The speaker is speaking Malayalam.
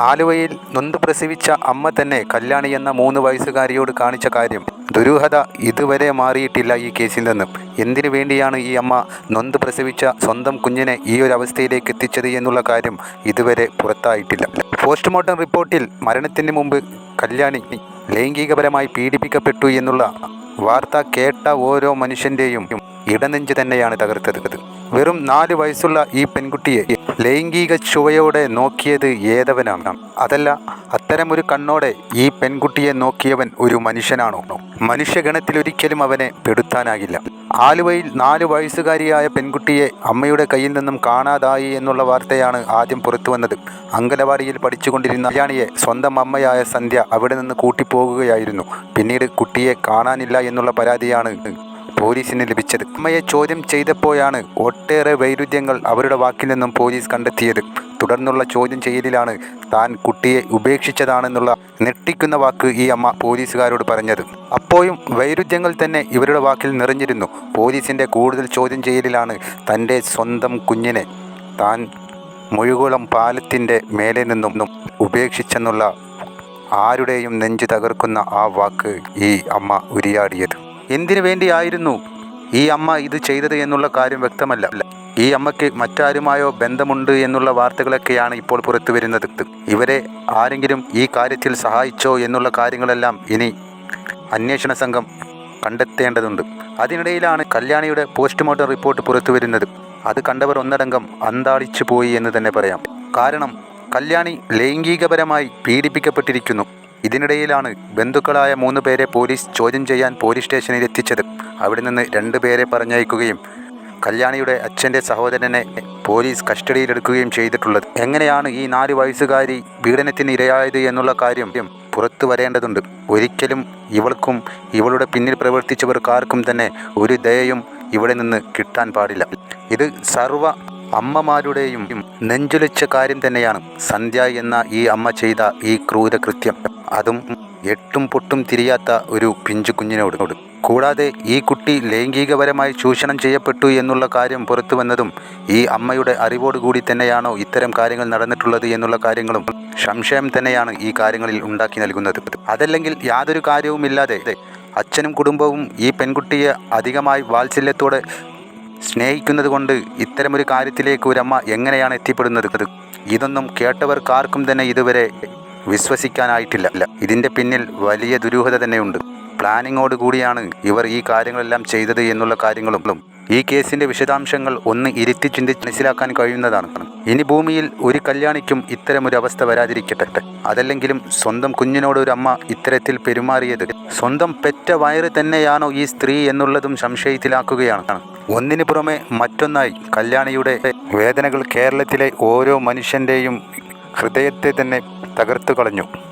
ആലുവയിൽ നൊന്ത് പ്രസവിച്ച അമ്മ തന്നെ കല്യാണി എന്ന മൂന്ന് വയസ്സുകാരിയോട് കാണിച്ച കാര്യം ദുരൂഹത ഇതുവരെ മാറിയിട്ടില്ല ഈ കേസിൽ നിന്നും. എന്തിനു വേണ്ടിയാണ് ഈ അമ്മ നൊന്ത് പ്രസവിച്ച സ്വന്തം കുഞ്ഞിനെ ഈ ഒരു അവസ്ഥയിലേക്ക് എത്തിച്ചത് എന്നുള്ള കാര്യം ഇതുവരെ പുറത്തായിട്ടില്ല. പോസ്റ്റ്മോർട്ടം റിപ്പോർട്ടിൽ മരണത്തിന് മുമ്പ് കല്യാണി ലൈംഗികപരമായി പീഡിപ്പിക്കപ്പെട്ടു എന്നുള്ള വാർത്ത കേട്ട ഓരോ മനുഷ്യന്റെയും ഇടനെഞ്ച് തന്നെയാണ് തകർത്തത്. വെറും നാല് വയസ്സുള്ള ഈ പെൺകുട്ടിയെ ലൈംഗിക ചുവയോടെ നോക്കിയത് ഏതവനാണ്? അതല്ല അത്തരമൊരു കണ്ണോടെ ഈ പെൺകുട്ടിയെ നോക്കിയവൻ ഒരു മനുഷ്യനാണോ? മനുഷ്യഗണത്തിൽ ഒരിക്കലും അവനെ പെടുത്താനാകില്ല. ആലുവയിൽ നാല് വയസ്സുകാരിയായ പെൺകുട്ടിയെ അമ്മയുടെ കയ്യിൽ നിന്നും കാണാതായി എന്നുള്ള വാർത്തയാണ് ആദ്യം പുറത്തു വന്നത്. അങ്കലവാടിയിൽ പഠിച്ചുകൊണ്ടിരുന്ന കല്യാണിയെ സ്വന്തം അമ്മയായ സന്ധ്യ അവിടെ നിന്ന് കൂട്ടിപ്പോകുകയായിരുന്നു. പിന്നീട് കുട്ടിയെ കാണാനില്ല എന്നുള്ള പരാതിയാണ് പോലീസിന് ലഭിച്ചത്. അമ്മയെ ചോദ്യം ചെയ്തപ്പോഴാണ് ഒട്ടേറെ വൈരുദ്ധ്യങ്ങൾ അവരുടെ വാക്കിൽ നിന്നും പോലീസ് കണ്ടെത്തിയത്. തുടർന്നുള്ള ചോദ്യം ചെയ്യലിലാണ് താൻ കുട്ടിയെ ഉപേക്ഷിച്ചതാണെന്നുള്ള ഞെട്ടിക്കുന്ന വാക്ക് ഈ അമ്മ പോലീസുകാരോട് പറഞ്ഞത്. അപ്പോഴും വൈരുദ്ധ്യങ്ങൾ തന്നെ ഇവരുടെ വാക്കിൽ നിറഞ്ഞിരുന്നു. പോലീസിന്റെ കൂടുതൽ ചോദ്യം ചെയ്യലിലാണ് തന്റെ സ്വന്തം കുഞ്ഞിനെ താൻ മുഴുകുളം പാലത്തിന്റെ മേലെ നിന്നും ഉപേക്ഷിച്ചെന്നുള്ള ആരുടെയും നെഞ്ച് തകർക്കുന്ന ആ വാക്ക് ഈ അമ്മ ഉരിയാടിയത്. എന്തിനു വേണ്ടിയായിരുന്നു ഈ അമ്മ ഇത് ചെയ്തത് എന്നുള്ള കാര്യം വ്യക്തമല്ല. ഈ അമ്മയ്ക്ക് മറ്റാരുമായോ ബന്ധമുണ്ട് എന്നുള്ള വാർത്തകളൊക്കെയാണ് ഇപ്പോൾ പുറത്തു വരുന്നത്. ഇവരെ ആരെങ്കിലും ഈ കാര്യത്തിൽ സഹായിച്ചോ എന്നുള്ള കാര്യങ്ങളെല്ലാം ഇനി അന്വേഷണ സംഘം കണ്ടെത്തേണ്ടതുണ്ട്. അതിനിടയിലാണ് കല്യാണിയുടെ പോസ്റ്റ്മോർട്ടം റിപ്പോർട്ട് പുറത്തു വരുന്നത്. അത് കണ്ടവർ ഒന്നടങ്കം അന്താളിച്ചു പോയി എന്ന് തന്നെ പറയാം. കാരണം കല്യാണി ലൈംഗികപരമായി പീഡിപ്പിക്കപ്പെട്ടിരിക്കുന്നു. ഇതിനിടയിലാണ് ബന്ധുക്കളായ മൂന്ന് പേരെ പോലീസ് ചോദ്യം ചെയ്യാൻ പോലീസ് സ്റ്റേഷനിൽ എത്തിച്ചത്. അവിടെ നിന്ന് രണ്ട് പേരെ പറഞ്ഞയക്കുകയും കല്യാണിയുടെ അച്ഛന്റെ സഹോദരനെ പോലീസ് കസ്റ്റഡിയിലെടുക്കുകയും ചെയ്തിട്ടുള്ളത്. എങ്ങനെയാണ് ഈ നാല് വയസ്സുകാരി പീഡനത്തിന് ഇരയായത് എന്നുള്ള കാര്യം പുറത്തു വരേണ്ടതുണ്ട്. ഒരിക്കലും ഇവൾക്കും ഇവളുടെ പിന്നിൽ പ്രവർത്തിച്ചവർക്കാർക്കും തന്നെ ഒരു ദയയും ഇവിടെ നിന്ന് കിട്ടാൻ പാടില്ല. ഇത് സർവ അമ്മമാരുടെയും നെഞ്ചുലച്ച കാര്യം തന്നെയാണ്. സന്ധ്യ എന്ന ഈ അമ്മ ചെയ്ത ഈ ക്രൂരകൃത്യം. അതും എട്ടും പൊട്ടും തിരിയാത്ത ഒരു പിഞ്ചു കുഞ്ഞിനോട്. കൂടാതെ ഈ കുട്ടി ലൈംഗികപരമായി ചൂഷണം ചെയ്യപ്പെട്ടു എന്നുള്ള കാര്യം പുറത്തു വന്നതും ഈ അമ്മയുടെ അറിവോടുകൂടി തന്നെയാണോ ഇത്തരം കാര്യങ്ങൾ നടന്നിട്ടുള്ളത് എന്നുള്ള കാര്യങ്ങളും സംശയം തന്നെയാണ് ഈ കാര്യങ്ങളിൽ ഉണ്ടാക്കി നൽകുന്നത്. അതല്ലെങ്കിൽ യാതൊരു കാര്യവുമില്ലാതെ അച്ഛനും കുടുംബവും ഈ പെൺകുട്ടിയെ അധികമായി വാത്സല്യത്തോടെ സ്നേഹിക്കുന്നത് കൊണ്ട് ഇത്തരമൊരു കാര്യത്തിലേക്ക് ഒരമ്മ എങ്ങനെയാണ് എത്തിപ്പെടുന്നത്? ഇതൊന്നും കേട്ടവർക്കാർക്കും തന്നെ ഇതുവരെ വിശ്വസിക്കാനായിട്ടില്ല. ഇതിന്റെ പിന്നിൽ വലിയ ദുരൂഹത തന്നെയുണ്ട്. പ്ലാനിങ്ങോട് കൂടിയാണ് ഇവർ ഈ കാര്യങ്ങളെല്ലാം ചെയ്തത് എന്നുള്ള കാര്യങ്ങളും. ഈ കേസിന്റെ വിശദാംശങ്ങൾ ഒന്ന് ഇരുത്തി ചിന്തിച്ച് മനസ്സിലാക്കാൻ കഴിയുന്നതാണ്. ഇനി ഭൂമിയിൽ ഒരു കല്യാണിക്കും ഇത്തരമൊരു അവസ്ഥ വരാതിരിക്കട്ടെ. അതല്ലെങ്കിലും സ്വന്തം കുഞ്ഞിനോട് ഒരു അമ്മ ഇത്തരത്തിൽ പെരുമാറിയത് സ്വന്തം പെറ്റ വയറ് തന്നെയാണോ ഈ സ്ത്രീ എന്നുള്ളതും സംശയത്തിലാക്കുകയാണ്. ഒന്നിനു പുറമെ മറ്റൊന്നായി കല്യാണിയുടെ വേദനകൾ കേരളത്തിലെ ഓരോ മനുഷ്യന്റെയും ഹൃദയത്തെ തന്നെ തകർത്തു കളഞ്ഞു.